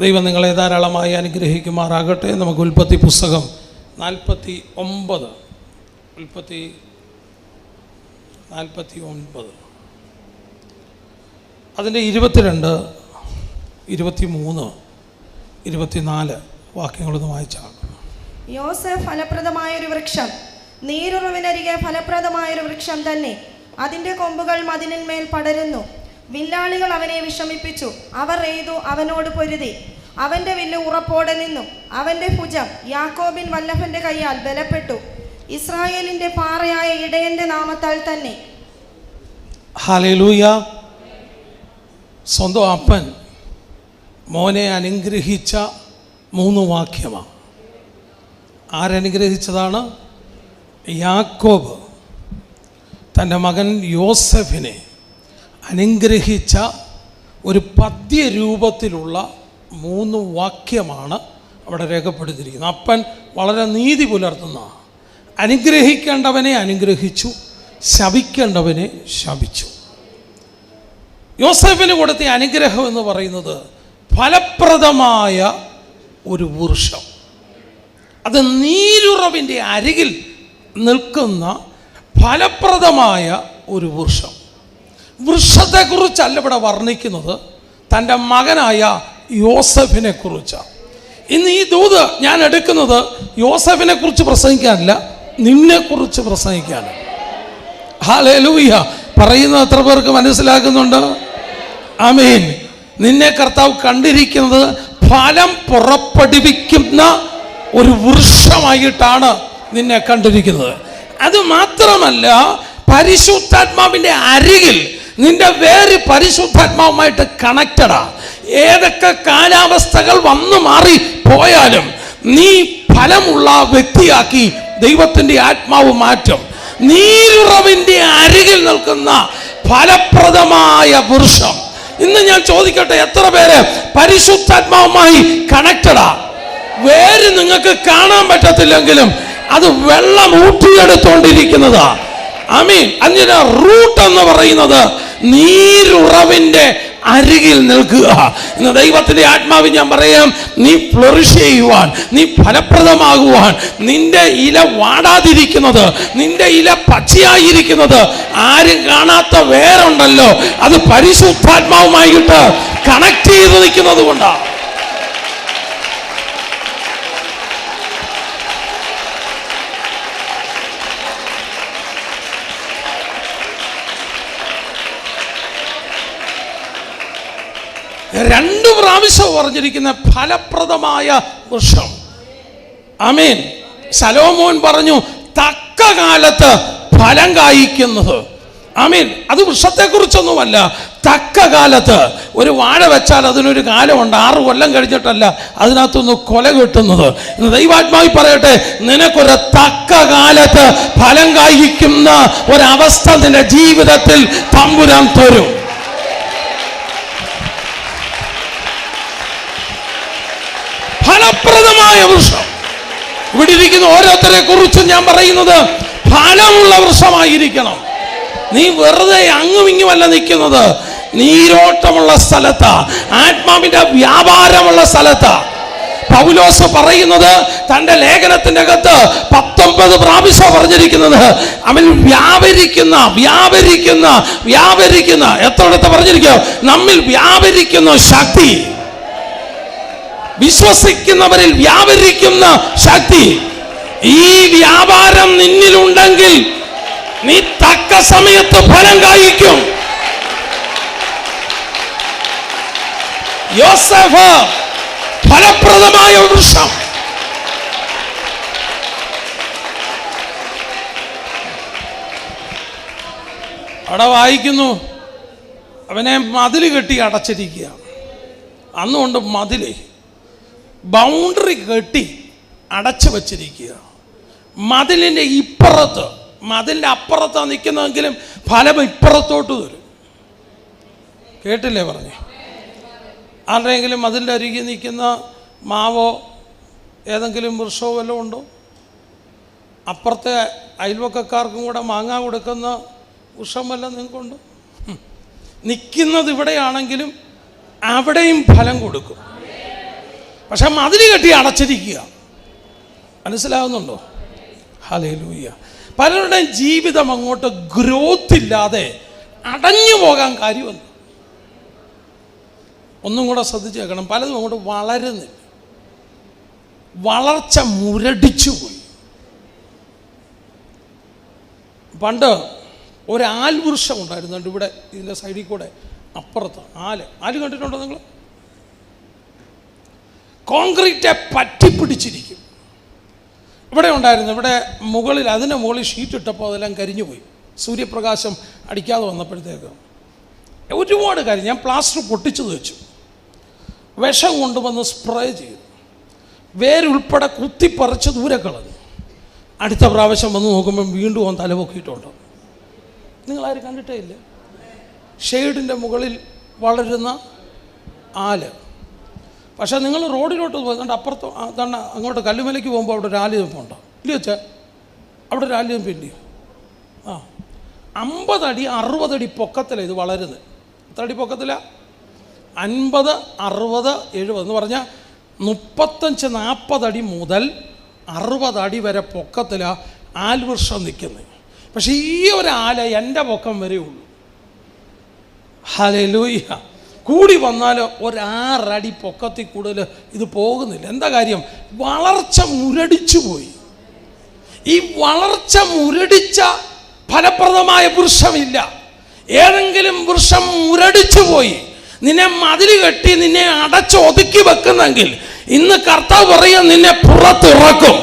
ദൈവം നിങ്ങളെ ധാരാളമായി അനുഗ്രഹിക്കുമാറാകട്ടെ. നമുക്ക് ഉൽപ്പത്തി പുസ്തകം നാൽപ്പത്തി ഒമ്പത്. ഉൽപ്പത്തി നാൽപ്പത്തി ഒൻപത് അതിന്റെ ഇരുപത്തിരണ്ട് ഇരുപത്തി മൂന്ന് ഇരുപത്തിനാല് വാക്യങ്ങളൊന്ന് വായിച്ചാണ് യോസഫ് ഫലപ്രദമായൊരു വൃക്ഷം. നീരുറവിനരികെ ഫലപ്രദമായൊരു വൃക്ഷം തന്നെ. അതിന്റെ കൊമ്പുകൾ മതിലിന്മേൽ പടരുന്നു. വില്ലാളികൾ അവനെ വിഷമിപ്പിച്ചു. അവർ എയ്തു അവനോട് പൊരുതി. അവന്റെ വില്ല് ഉറപ്പോടെ നിന്നു. അവന്റെ ഭുജം യാക്കോബിൻ വല്ലഭന്റെ കൈയാൽ ബലപ്പെട്ടു. ഇസ്രായേലിന്റെ പാറയായ ഇടയന്റെ നാമത്താൽ തന്നെ. ഹാലലൂയ സ്വന്തം അപ്പൻ മോനെ അനുഗ്രഹിച്ച മൂന്ന് വാക്യമാണ് ആരനുഗ്രഹിച്ചതാണ് യാക്കോബ്. തന്റെ മകൻ യോസഫിനെ അനുഗ്രഹിച്ച ഒരു പദ്യ രൂപത്തിലുള്ള മൂന്ന് വാക്യമാണ് അവിടെ രേഖപ്പെടുത്തിയിരിക്കുന്നത്. അപ്പൻ വളരെ നീതി പുലർത്തുന്ന അനുഗ്രഹിക്കേണ്ടവനെ അനുഗ്രഹിച്ചു ശപിക്കേണ്ടവനെ ശപിച്ചു. യോസഫിന് കൊടുത്ത അനുഗ്രഹം എന്ന് പറയുന്നത് ഫലപ്രദമായ ഒരു വൃക്ഷം അത് നീരുറവിന്റെ അരികിൽ നിൽക്കുന്ന ഫലപ്രദമായ ഒരു വൃക്ഷം വൃക്ഷത്തെക്കുറിച്ചല്ല ഇവിടെ വർണിക്കുന്നത്. തന്റെ മകനായ യോസഫിനെ കുറിച്ചാണ് ഇന്ന് ഈ ദൂത് ഞാൻ എടുക്കുന്നത് യോസഫിനെ കുറിച്ച് പ്രസംഗിക്കാനല്ല നിന്നെക്കുറിച്ച് പ്രസംഗിക്കാനാണ്. ഹാലേലൂയ പറയുന്നത് എത്ര പേർക്ക് മനസ്സിലാക്കുന്നുണ്ട് അമീൻ നിന്നെ കർത്താവ് കണ്ടിരിക്കുന്നത് ഫലം പുറപ്പെടുവിക്കുന്ന ഒരു വൃക്ഷമായിട്ടാണ് നിന്നെ കണ്ടിരിക്കുന്നത്. അത് മാത്രമല്ല പരിശുദ്ധാത്മാവിന്റെ അരികിൽ നിന്റെ വേര് പരിശുദ്ധാത്മാവുമായിട്ട് കണക്റ്റഡാ. ഏതൊക്കെ കാലാവസ്ഥകൾ വന്നു മാറി പോയാലും നീ ഫലമുള്ള വ്യക്തിയാക്കി ദൈവത്തിന്റെ ആത്മാവ് മാറ്റും. നീരുറവിന്റെ അരികിൽ നിൽക്കുന്ന ഫലപ്രദമായ വൃക്ഷം ഇന്ന് ഞാൻ ചോദിക്കട്ടെ എത്ര പേര് പരിശുദ്ധാത്മാവുമായി കണക്റ്റഡാ? വേര് നിങ്ങൾക്ക് കാണാൻ പറ്റത്തില്ലെങ്കിലും അത് വെള്ളം ഊറ്റിയെടുത്തോണ്ടിരിക്കുന്നതാ അമീൻ. അഞ്ഞിന റൂട്ട് എന്ന് പറയുന്നത് നീരുറവിന്റെ അരികിൽ നിൽക്കുക. ഇന്ന് ദൈവത്തിന്റെ ആത്മാവ് ഞാൻ പറയാം നീ ഫ്ലറിഷ് ചെയ്യുവാൻ നീ ഫലപ്രദമാകുവാൻ നിന്റെ ഇല വാടാതിരിക്കുന്നത് നിന്റെ ഇല പച്ചയായിരിക്കുന്നത് ആരും കാണാത്ത വേരുണ്ടല്ലോ അത് പരിശുദ്ധാത്മാവുമായിട്ട് കണക്ട് ചെയ്ത് നിൽക്കുന്നത് കൊണ്ടാണ് രണ്ട് പ്രാവശ്യം പറഞ്ഞിരിക്കുന്ന ഫലപ്രദമായ വൃക്ഷം. അമീൻ സലോമോൻ പറഞ്ഞു തക്ക കാലത്ത് ഫലം കായ്ക്കുന്നത്. അമീൻ അത് വൃക്ഷത്തെക്കുറിച്ചൊന്നുമല്ല. തക്ക കാലത്ത് ഒരു വാഴ വെച്ചാൽ അതിനൊരു കാലമുണ്ട്. ആറ് കൊല്ലം കഴിഞ്ഞിട്ടല്ല അതിനകത്തൊന്ന് കൊല കിട്ടുന്നത്. ദൈവാത്മാവി പറയട്ടെ നിനക്കൊരു തക്ക കാലത്ത് ഫലം കായ്ക്കുന്ന ഒരവസ്ഥ നിന്റെ ജീവിതത്തിൽ തമ്പുരാൻ തരും. ഫലപ്രദമായ വൃക്ഷം. ഇവിടെ ഇരിക്കുന്ന ഓരോരുത്തരെ കുറിച്ചും ഞാൻ പറയുന്നത് ഫലമുള്ള വൃക്ഷമായിരിക്കണം. നീ വെറുതെ അങ്ങും ഇങ്ങുമല്ല നിൽക്കുന്നത്. നീരോട്ടമുള്ള സ്ഥലത്താ. ആത്മാവിന്റെ വ്യാപാരമുള്ള സ്ഥലത്താ. പൗലോസ് പറയുന്നത് തന്റെ ലേഖനത്തിന്റെ അകത്ത് പത്തൊമ്പത് പ്രാവശ്യം പറഞ്ഞിരിക്കുന്നത്. അവൻ വ്യാപരിക്കുന്ന വ്യാപരിക്കുന്ന വ്യാപരിക്കുന്ന. എത്ര പറഞ്ഞിരിക്കുക നമ്മിൽ വ്യാപരിക്കുന്ന ശക്തി. വിശ്വസിക്കുന്നവരിൽ വ്യാപരിക്കുന്ന ശക്തി. ഈ വ്യാപാരം നിന്നിലുണ്ടെങ്കിൽ നീ തക്ക സമയത്ത് ഫലം കായ്ക്കും. യോസഫ് ഫലപ്രദമായ വൃക്ഷം. അവിടെ വായിക്കുന്നു അവനെ മതിൽ കെട്ടി അടച്ചിരിക്കുക അന്നുകൊണ്ട് മതിലേ. ബൗണ്ടറി കെട്ടി അടച്ചു വച്ചിരിക്കുക. മതിലിന്റെ ഇപ്പുറത്ത് മതിലിന്റെ അപ്പുറത്താണ് നിൽക്കുന്നതെങ്കിലും ഫലം ഇപ്പുറത്തോട്ട് വരും. കേട്ടില്ലേ പറഞ്ഞേ? ആരുടെയെങ്കിലും മതിലിന്റെ അരികെ നിൽക്കുന്ന മാവോ ഏതെങ്കിലും വൃക്ഷമോ വല്ലതും ഉണ്ടോ? അപ്പുറത്തെ അയൽവക്കക്കാർക്കും കൂടെ മാങ്ങ കൊടുക്കുന്ന വൃക്ഷം വല്ലതും നിങ്ങൾക്കുണ്ടോ? നിൽക്കുന്നത് ഇവിടെയാണെങ്കിലും അവിടെയും ഫലം കൊടുക്കും. പക്ഷെ മതിൽ കെട്ടി അടച്ചിരിക്കുക. മനസ്സിലാവുന്നുണ്ടോ? ഹലേ ലൂയ്യ പലരുടെയും ജീവിതം അങ്ങോട്ട് ഗ്രോത്ത് ഇല്ലാതെ അടഞ്ഞു പോകാൻ കാര്യമല്ല ഒന്നും കൂടെ ശ്രദ്ധിച്ച് വെക്കണം പലതും അങ്ങോട്ട് വളരുന്നില്ല. വളർച്ച മുരടിച്ചു പോയി. പണ്ട് ഒരു ആൽവൃക്ഷം ഉണ്ടായിരുന്നുണ്ട് ഇവിടെ ഇതിന്റെ സൈഡിൽ കൂടെ അപ്പുറത്ത്. ആൽ. ആൽ കണ്ടിട്ടുണ്ടോ നിങ്ങൾ? കോൺക്രീറ്റെ പറ്റിപ്പിടിച്ചിരിക്കും. ഇവിടെ ഉണ്ടായിരുന്നു ഇവിടെ മുകളിൽ അതിന്റെ മുകളിൽ ഷീറ്റ് ഇട്ടപ്പോൾ അതെല്ലാം കരിഞ്ഞു പോയി സൂര്യപ്രകാശം അടിക്കാതെ വന്നപ്പോഴത്തേക്ക്. ഒരുപാട് കാര്യം ഞാൻ പ്ലാസ്റ്റർ പൊട്ടിച്ചു വെച്ചു. വിഷം കൊണ്ടുവന്ന് സ്പ്രേ ചെയ്തു. വേരുൾപ്പെടെ കുത്തിപ്പറിച്ച് ദൂരെ കളഞ്ഞു. അടുത്ത പ്രാവശ്യം വന്ന് നോക്കുമ്പം വീണ്ടും അവൻ തലപൊക്കിയിട്ടുണ്ട് നിങ്ങളാരും കണ്ടിട്ടേ ഇല്ല. ഷെയ്ഡിന്റെ മുകളിൽ വളരുന്ന ആൽ. പക്ഷേ നിങ്ങൾ റോഡിലോട്ട് പോയി അപ്പുറത്ത് തന്നെ അങ്ങോട്ട് കല്ലുമലയ്ക്ക് പോകുമ്പോൾ അവിടെ ഒരു ആൽ നിൽപ്പുണ്ടോ ഇല്ല വെച്ചാ അവിടെ ഒരു ആൽ ഇല്ലയോ ആ. അമ്പതടി അറുപതടി പൊക്കത്തിലാണ് ഇത് വളരുന്നത് എത്ര അടി പൊക്കത്തിലാണ് അൻപത് അറുപത് എഴുപത് എന്ന് പറഞ്ഞാൽ മുപ്പത്തഞ്ച് നാൽപ്പതടി മുതൽ അറുപതടി വരെ പൊക്കത്തിലാണ് ആൽവൃക്ഷം നിൽക്കുന്നത് പക്ഷേ ഈ ഒരു ആല എന്റെ പൊക്കം വരെ ഉള്ളൂ. ഹലലൂയ കൂടി വന്നാൽ ഒരാറടി പൊക്കത്തിൽ കൂടുതൽ ഇത് പോകുന്നില്ല. എന്താ കാര്യം? വളർച്ച മുരടിച്ചു പോയി. ഈ വളർച്ച മുരടിച്ച ഫലപ്രദമായ വൃക്ഷമില്ല. ഏതെങ്കിലും വൃക്ഷം മുരടിച്ചു പോയി. നിന്നെ മതിൽ കെട്ടി നിന്നെ അടച്ച് ഒതുക്കി വെക്കുന്നെങ്കിൽ ഇന്ന് കർത്താവ് പറയുക നിന്നെ പുറത്തിറക്കും.